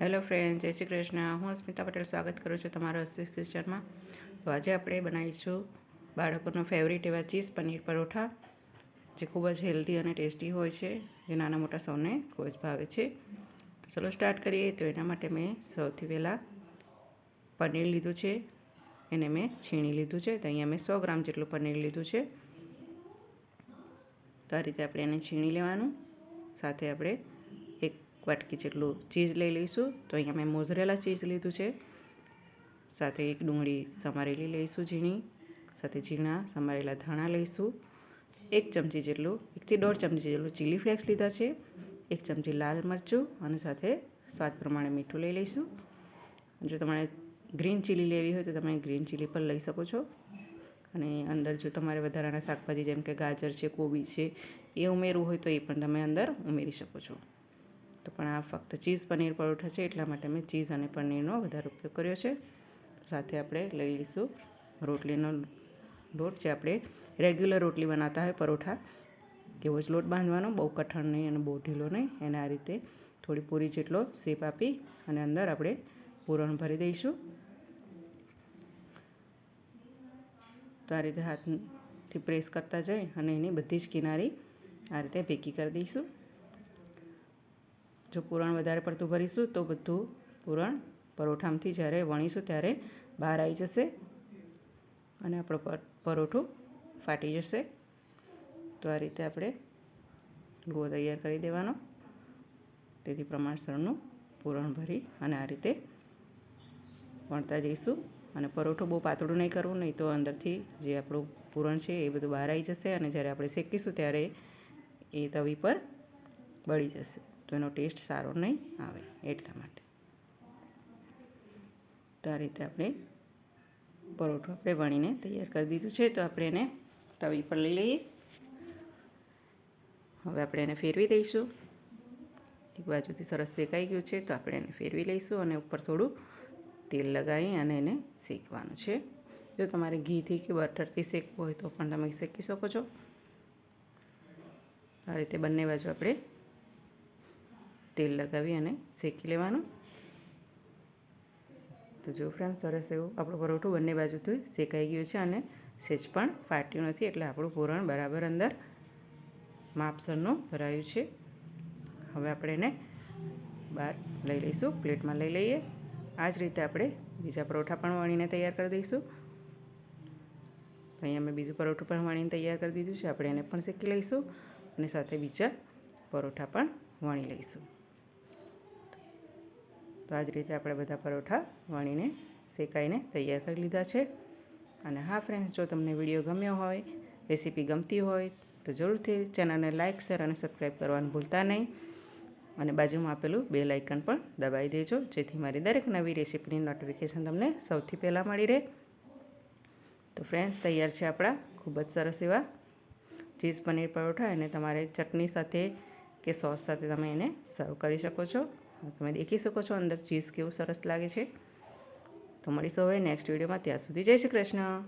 Hello friend, જય શ્રી કૃષ્ણ. હું સ્મિતા પટેલ સ્વાગત કરું છું તમારો અસિસ કિચનમાં. તો આજે આપણે બનાવીશું બાળકોનો ફેવરિટ એવા ચીઝ પનીર પરોઠા, જે ખૂબ જ હેલ્ધી અને ટેસ્ટી હોય છે, જે નાના મોટા સૌને ખૂબ જ ભાવે છે. તો ચલો સ્ટાર્ટ કરીએ. તો એના માટે મેં સૌથી પહેલાં પનીર લીધું છે, એને મેં છીણી લીધું છે. તો અહીંયા મેં સો ગ્રામ જેટલું પનીર લીધું છે. તો આ રીતે આપણે એને છીણી લેવાનું. સાથે આપણે વાટકી જેટલું ચીઝ લઈ લઈશું. તો અહીંયા મેં મોઝરેલા ચીઝ લીધું છે. સાથે એક ડુંગળી સમારેલી લઈશું ઝીણી. સાથે ઝીણા સમારેલા ધાણા લઈશું. એક ચમચી જેટલું, એકથી દોઢ ચમચી જેટલું ચીલી ફ્લેક્સ લીધા છે. એક ચમચી લાલ મરચું અને સાથે સ્વાદ પ્રમાણે મીઠું લઈ લઈશું. જો તમારે ગ્રીન ચીલી લેવી હોય તો તમે ગ્રીન ચીલી પણ લઈ શકો છો. અને અંદર જો તમારે વધારાના શાકભાજી જેમ કે ગાજર છે, કોબી છે, એ ઉમેરવું હોય તો એ પણ તમે અંદર ઉમેરી શકો છો. તો પણ આ ફક્ત ચીઝ પનીર પરોઠા છે, એટલા માટે મેં ચીઝ અને પનીરનો વધારે ઉપયોગ કર્યો છે. સાથે આપણે લઈ લઈશું રોટલીનો લોટ જે આપણે રેગ્યુલર રોટલી બનાવતા હોય પરોઠા. એવો જ લોટ બાંધવાનો, બહુ કઠણ નહીં અને બહુ ઢીલો નહીં. એને આ રીતે થોડી પૂરી જેટલો શેપ આપી અને અંદર આપણે પૂરણ ભરી દઈશું. તો આ રીતે હાથથી પ્રેસ કરતા જઈ અને એની બધી જ કિનારી આ રીતે ભેગી કરી દઈશું. જો પૂરણ વધારે પડતું ભરીશું તો બધું પૂરણ પરોઠામાંથી જ્યારે વણીશું ત્યારે બહાર આવી જશે અને આપણો પરોઠું ફાટી જશે. તો આ રીતે આપણે લુઓ તૈયાર કરી દેવાનો. તેથી પ્રમાણસરનું પૂરણ ભરી અને આ રીતે વણતા જઈશું. અને પરોઠો બહુ પાતળું નહીં કરવું, નહીં તો અંદરથી જે આપણું પૂરણ છે એ બધું બહાર આવી જશે અને જ્યારે આપણે શેકીશું ત્યારે એ તવી પર બળી જશે. તો એનો ટેસ્ટ સારો નહીં આવે એટલા માટે. તો આ રીતે આપણે પરોઠું આપણે વણીને તૈયાર કરી દીધું છે. તો આપણે એને તવી પર લઈ લઈએ. હવે આપણે એને ફેરવી દઈશું. એક બાજુથી સરસ શેકાઈ ગયું છે, તો આપણે એને ફેરવી લઈશું અને ઉપર થોડું તેલ લગાવી અને એને શેકવાનું છે. જો તમારે ઘીથી કે બટરથી શેકવું હોય તો પણ તમે શેકી શકો છો. આ રીતે બંને બાજુ આપણે તેલ લગાવી અને શેકી લેવાનું. તો જો ફ્રેન્ડ સરસ એવું આપણું પરોઠું બંને બાજુથી શેકાઈ ગયું છે અને સેજ પણ ફાટ્યું નથી એટલે આપણું પૂરણ બરાબર અંદર માપસરનું ભરાયું છે. હવે આપણે એને બહાર લઈ લઈશું, પ્લેટમાં લઈ લઈએ. આ જ રીતે આપણે બીજા પરોઠા પણ વણીને તૈયાર કરી દઈશું. તો અહીંયા મેં બીજું પરોઠું પણ વણીને તૈયાર કરી દીધું છે, આપણે એને પણ શેકી લઈશું અને સાથે બીજા પરોઠા પણ વણી લઈશું. તો આ જ રીતે આપણે બધા પરોઠા વણીને, શેકાઈને તૈયાર કરી લીધા છે. અને હા ફ્રેન્ડ્સ જો તમને વીડિયો ગમ્યો હોય, રેસીપી ગમતી હોય, તો જરૂરથી ચેનલને લાઇક શેર અને સબસ્ક્રાઈબ કરવાનું ભૂલતા નહીં. અને બાજુમાં આપેલું બે લાઇકન પણ દબાવી દેજો, જેથી મારી દરેક નવી રેસીપીની નોટિફિકેશન તમને સૌથી પહેલાં મળી રહે. તો ફ્રેન્ડ્સ તૈયાર છે આપણા ખૂબ જ સરસ એવા ચીઝ પનીર પરોઠા. અને તમારે ચટણી સાથે કે સોસ સાથે તમે એને સર્વ કરી શકો છો. તમે દેખી શકો છો અંદર ચીઝ કેવું સરસ લાગે છે. તો મળીશું હવે નેક્સ્ટ વિડીયોમાં. ત્યાં સુધી જય શ્રી કૃષ્ણ.